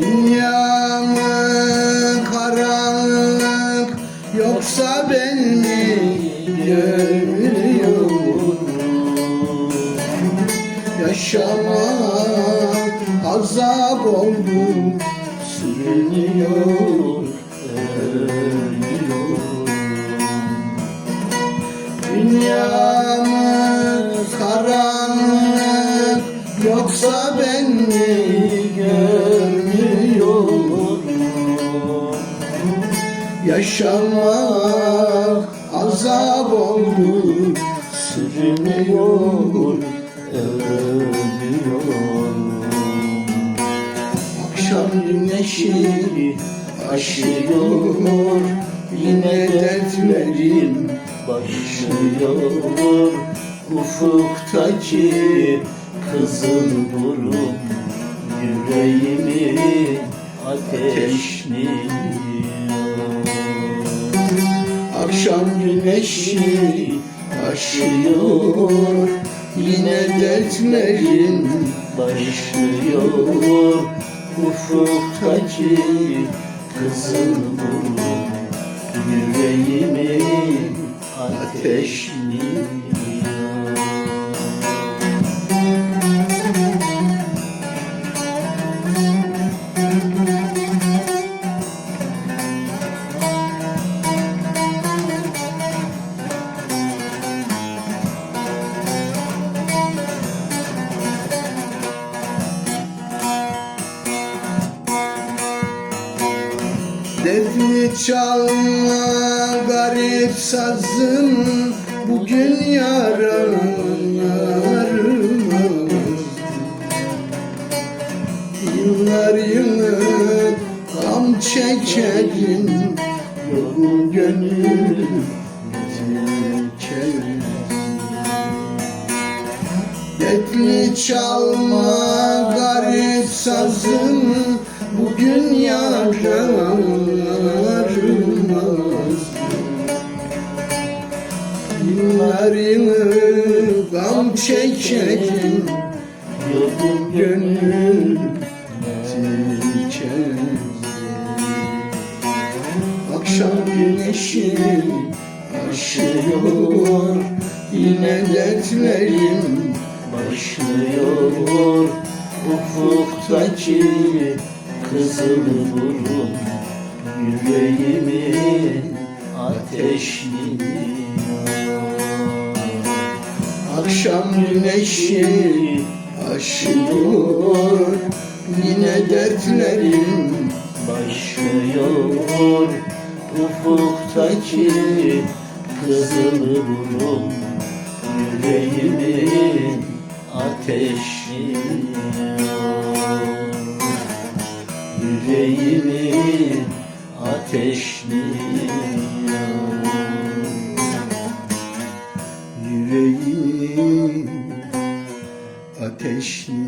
Dünya karanlık yoksa ben mi görmüyorum? Yaşamak azap oldu sürünüyor karanlık Yoksa ben mi Yaşamak azap oldu Sürünüyor ölüyorum Akşam güneşi aşıyor Yine dertlerim başlıyor. Ufuktaki kızıl burun Yüreğimi ateşliyor Akşam güneşi aşıyor Yine dertlerim başlıyor. Ufuktaki kızıl burun Yüreğimi ateşliyor çalma garip sazım Bugün yarın yarımız Yıllar yılı gam çekerim Yorgun gönül Dertli çalma garip sazım Bugün yaramaz Yılı gam çekerim gönül çekerim Akşam güneşi aşıyor Yine dertlerim başlıyor. Ufuktaki kızıl burun Yüreğimi ateşliyor Akşam güneşi aşıyor. Yine dertlerim başlıyor. Ufuktaki kızıl burun Yüreğimi ateşliyor Yüreğimi ateşliyor Ateşliyor